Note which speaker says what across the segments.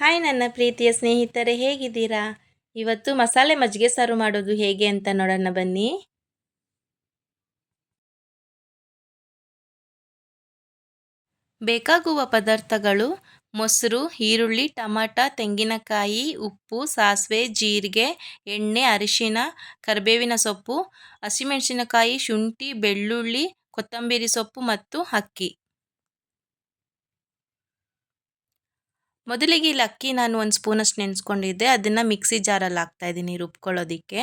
Speaker 1: Hi ನನ್ನ ಪ್ರೀತಿಯ ಸ್ನೇಹಿತರೆ, ಹೇಗಿದ್ದೀರಾ? ಇವತ್ತು ಮಸಾಲೆ ಮಜ್ಜಿಗೆ ಸಾರು ಮಾಡೋದು ಹೇಗೆ ಅಂತ ನೋಡೋಣ ಬನ್ನಿ. ಬೇಕಾಗುವ ಪದಾರ್ಥಗಳು ಮೊಸರು, ಈರುಳ್ಳಿ, ಟಮಾಟ, ತೆಂಗಿನಕಾಯಿ, ಉಪ್ಪು, ಸಾಸಿವೆ, ಜೀರಿಗೆ, ಎಣ್ಣೆ, ಅರಿಶಿನ, ಕರಿಬೇವಿನ ಸೊಪ್ಪು, ಹಸಿಮೆಣಸಿನಕಾಯಿ, ಶುಂಠಿ, ಬೆಳ್ಳುಳ್ಳಿ, ಕೊತ್ತಂಬರಿ ಸೊಪ್ಪು ಮತ್ತು ಅಕ್ಕಿ. ಮೊದಲಿಗೆ ಇಲ್ಲಿ ಅಕ್ಕಿ ನಾನು ಒಂದು ಸ್ಪೂನಷ್ಟು ನೆನೆಸ್ಕೊಂಡಿದ್ದೆ. ಅದನ್ನು ಮಿಕ್ಸಿ ಜಾರಲ್ಲಿ ಹಾಕ್ತಾಯಿದ್ದೀನಿ ರುಬ್ಕೊಳ್ಳೋದಕ್ಕೆ.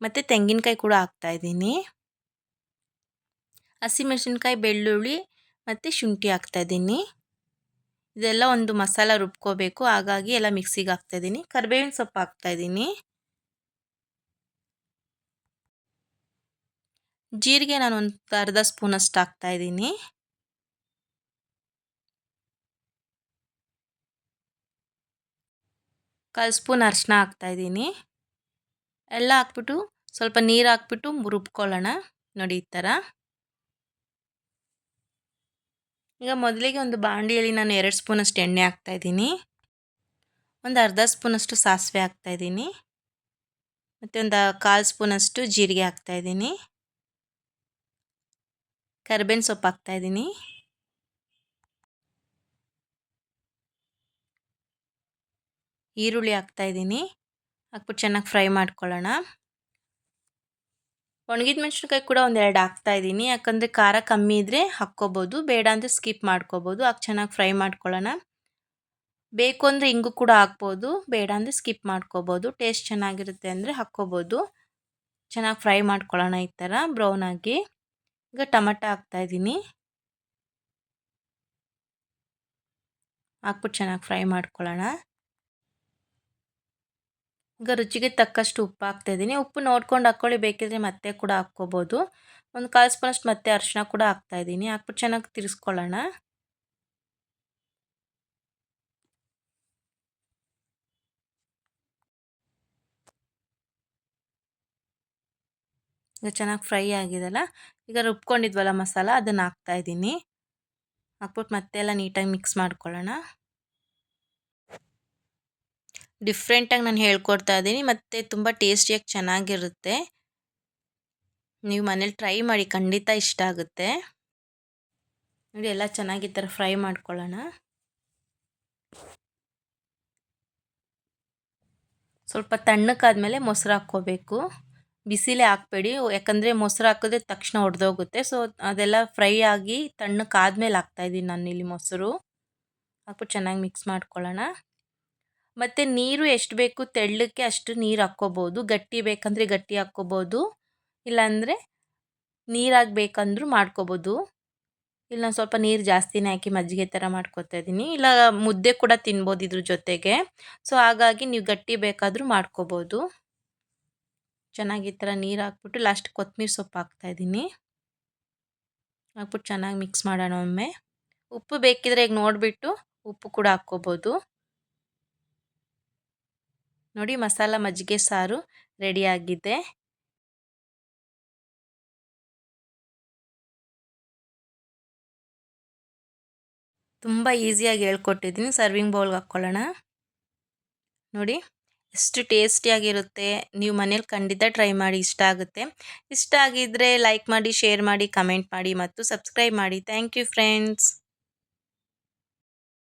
Speaker 1: ಮತ್ತು ತೆಂಗಿನಕಾಯಿ ಕೂಡ ಹಾಕ್ತಾಯಿದ್ದೀನಿ ಹಸಿಮೆಣಸಿನ್ಕಾಯಿ, ಬೆಳ್ಳುಳ್ಳಿ ಮತ್ತು ಶುಂಠಿ ಹಾಕ್ತಾಯಿದ್ದೀನಿ ಇದೆಲ್ಲ ಒಂದು ಮಸಾಲ ರುಬ್ಕೋಬೇಕು. ಹಾಗಾಗಿ ಎಲ್ಲ ಮಿಕ್ಸಿಗೆ ಹಾಕ್ತಾಯಿದ್ದೀನಿ ಕರಿಬೇವಿನ ಸೊಪ್ಪು ಹಾಕ್ತಾಯಿದ್ದೀನಿ ಜೀರಿಗೆ ನಾನು ಒಂದು ಅರ್ಧ ಸ್ಪೂನಷ್ಟು ಹಾಕ್ತಾಯಿದ್ದೀನಿ ಕಾಲು ಸ್ಪೂನ್ ಅರಿಶಿನ ಹಾಕ್ತಾಯಿದ್ದೀನಿ ಎಲ್ಲ ಹಾಕ್ಬಿಟ್ಟು ಸ್ವಲ್ಪ ನೀರು ಹಾಕ್ಬಿಟ್ಟು ರುಬ್ಕೊಳ್ಳೋಣ ನೋಡಿ ಈ ಥರ. ಈಗ ಮೊದಲಿಗೆ ಒಂದು ಬಾಂಡಿಯಲ್ಲಿ ನಾನು ಎರಡು ಸ್ಪೂನಷ್ಟು ಎಣ್ಣೆ ಹಾಕ್ತಾಯಿದ್ದೀನಿ ಒಂದು ಅರ್ಧ ಸ್ಪೂನಷ್ಟು ಸಾಸಿವೆ ಹಾಕ್ತಾಯಿದ್ದೀನಿ ಮತ್ತು ಒಂದು ಕಾಲು ಸ್ಪೂನಷ್ಟು ಜೀರಿಗೆ ಹಾಕ್ತಾಯಿದ್ದೀನಿ ಕರ್ಬೇವಿನ ಸೊಪ್ಪು ಹಾಕ್ತಾಯಿದ್ದೀನಿ ಈರುಳ್ಳಿ ಹಾಕ್ತಾಯಿದ್ದೀನಿ ಹಾಕ್ಬಿಟ್ಟು ಚೆನ್ನಾಗಿ ಫ್ರೈ ಮಾಡ್ಕೊಳ್ಳೋಣ. ಒಣಗಿದ ಮೆಣಸಿನ್ಕಾಯಿ ಕೂಡ ಒಂದೆರಡು ಹಾಕ್ತಾಯಿದ್ದೀನಿ ಯಾಕಂದರೆ ಖಾರ ಕಮ್ಮಿ ಇದ್ದರೆ ಹಾಕ್ಕೋಬೋದು. ಬೇಡ ಅಂದರೆ ಸ್ಕಿಪ್ ಮಾಡ್ಕೋಬೋದು. ಹಾಕಿ ಚೆನ್ನಾಗಿ ಫ್ರೈ ಮಾಡ್ಕೊಳ್ಳೋಣ. ಬೇಕು ಅಂದರೆ ಹಿಂಗೂ ಕೂಡ ಹಾಕ್ಬೋದು. ಬೇಡ ಅಂದರೆ ಸ್ಕಿಪ್ ಮಾಡ್ಕೋಬೋದು. ಟೇಸ್ಟ್ ಚೆನ್ನಾಗಿರುತ್ತೆ ಅಂದರೆ ಹಾಕ್ಕೋಬೋದು. ಚೆನ್ನಾಗಿ ಫ್ರೈ ಮಾಡ್ಕೊಳ್ಳೋಣ ಈ ಥರ ಬ್ರೌನಾಗಿ ಈಗ ಟೊಮಟ ಹಾಕ್ತಾಯಿದ್ದೀನಿ ಹಾಕ್ಬಿಟ್ಟು ಚೆನ್ನಾಗಿ ಫ್ರೈ ಮಾಡ್ಕೊಳ್ಳೋಣ. ಈಗ ರುಚಿಗೆ ತಕ್ಕಷ್ಟು ಉಪ್ಪು ಹಾಕ್ತಾಯಿದ್ದೀನಿ ಉಪ್ಪು ನೋಡ್ಕೊಂಡು ಹಾಕ್ಕೊಳ್ಳಿ. ಬೇಕಿದ್ರೆ ಮತ್ತೆ ಕೂಡ ಹಾಕ್ಕೋಬೋದು. ಒಂದು ಕಾಲು ಸ್ಪೂನಷ್ಟು ಮತ್ತೆ ಅರಿಶಿನ ಕೂಡ ಹಾಕ್ತಾಯಿದ್ದೀನಿ ಹಾಕ್ಬಿಟ್ಟು ಚೆನ್ನಾಗಿ ತಿರ್ಸ್ಕೊಳ್ಳೋಣ. ಈಗ ಚೆನ್ನಾಗಿ ಫ್ರೈ ಆಗಿದೆಲ್ಲ ಈಗ ರುಬ್ಕೊಂಡಿದ್ವಲ್ಲ ಮಸಾಲ, ಅದನ್ನು ಹಾಕ್ತಾಯಿದ್ದೀನಿ ಹಾಕ್ಬಿಟ್ಟು ಮತ್ತೆ ಎಲ್ಲ ನೀಟಾಗಿ ಮಿಕ್ಸ್ ಮಾಡ್ಕೊಳ್ಳೋಣ. ಡಿಫ್ರೆಂಟಾಗಿ ನಾನು ಹೇಳ್ಕೊಡ್ತಾ ಇದ್ದೀನಿ ಮತ್ತು ತುಂಬ ಟೇಸ್ಟಿಯಾಗಿ ಚೆನ್ನಾಗಿರುತ್ತೆ. ನೀವು ಮನೇಲಿ ಟ್ರೈ ಮಾಡಿ, ಖಂಡಿತ ಇಷ್ಟ ಆಗುತ್ತೆ. ನೋಡಿ, ಎಲ್ಲ ಚೆನ್ನಾಗಿ ಈ ಥರ ಫ್ರೈ ಮಾಡ್ಕೊಳ್ಳೋಣ. ಸ್ವಲ್ಪ ತಣ್ಣಕ್ಕಾದಮೇಲೆ ಮೊಸರು ಹಾಕ್ಕೋಬೇಕು. ಬಿಸಿಲೇ ಹಾಕ್ಬೇಡಿ, ಯಾಕಂದರೆ ಮೊಸರು ಹಾಕಿದ್ರೆ ತಕ್ಷಣ ಒಡೆದೋಗುತ್ತೆ. ಸೊ ಅದೆಲ್ಲ ಫ್ರೈ ಆಗಿ ತಣ್ಣಕ್ಕಾದ್ಮೇಲೆ ಹಾಕ್ತಾಯಿದ್ದೀನಿ ನಾನು ಇಲ್ಲಿ ಮೊಸರು. ಹಾಕ್ಬಿಟ್ಟು ಚೆನ್ನಾಗಿ ಮಿಕ್ಸ್ ಮಾಡ್ಕೊಳ್ಳೋಣ. ಮತ್ತು ನೀರು ಎಷ್ಟು ಬೇಕು ತೆಳ್ಳಕ್ಕೆ ಅಷ್ಟು ನೀರು ಹಾಕ್ಕೋಬೋದು. ಗಟ್ಟಿ ಬೇಕಂದರೆ ಗಟ್ಟಿ ಹಾಕ್ಕೋಬೋದು. ಇಲ್ಲಾಂದರೆ ನೀರಾಗಿ ಬೇಕಂದರೂ ಮಾಡ್ಕೋಬೋದು. ಇಲ್ಲ ನಾನು ಸ್ವಲ್ಪ ನೀರು ಜಾಸ್ತಿನೇ ಹಾಕಿ ಮಜ್ಜಿಗೆ ಥರ ಮಾಡ್ಕೊತಾ ಇದ್ದೀನಿ ಇಲ್ಲ ಮುದ್ದೆ ಕೂಡ ತಿನ್ಬೋದು ಇದ್ರ ಜೊತೆಗೆ. ಸೊ ಹಾಗಾಗಿ ನೀವು ಗಟ್ಟಿ ಬೇಕಾದರೂ ಮಾಡ್ಕೋಬೋದು. ಚೆನ್ನಾಗಿ ಈ ಥರ ನೀರು ಹಾಕ್ಬಿಟ್ಟು ಲಾಸ್ಟ್ ಕೊತ್ತಂಬರಿ ಸೊಪ್ಪು ಹಾಕ್ತಾಯಿದ್ದೀನಿ ಹಾಕ್ಬಿಟ್ಟು ಚೆನ್ನಾಗಿ ಮಿಕ್ಸ್ ಮಾಡೋಣ ಒಮ್ಮೆ. ಉಪ್ಪು ಬೇಕಿದ್ರೆ ಈಗ ನೋಡಿಬಿಟ್ಟು ಉಪ್ಪು ಕೂಡ ಹಾಕ್ಕೋಬೋದು. ನೋಡಿ ಮಸಾಲ ಮಜ್ಜಿಗೆ ಸಾರು ರೆಡಿಯಾಗಿದೆ ತುಂಬ ಈಸಿಯಾಗಿ ಹೇಳ್ಕೊಟ್ಟಿದ್ದೀನಿ. ಸರ್ವಿಂಗ್ ಬೌಲ್ಗೆ ಹಾಕ್ಕೊಳ್ಳೋಣ. ನೋಡಿ, ಎಷ್ಟು ಟೇಸ್ಟಿಯಾಗಿರುತ್ತೆ ನೀವು ಮನೇಲಿ ಖಂಡಿತ ಟ್ರೈ ಮಾಡಿ, ಇಷ್ಟ ಆಗುತ್ತೆ. ಇಷ್ಟ ಆಗಿದ್ದರೆ ಲೈಕ್ ಮಾಡಿ ಶೇರ್ ಮಾಡಿ ಕಮೆಂಟ್ ಮಾಡಿ ಮತ್ತು ಸಬ್ಸ್ಕ್ರೈಬ್ ಮಾಡಿ. Thank you friends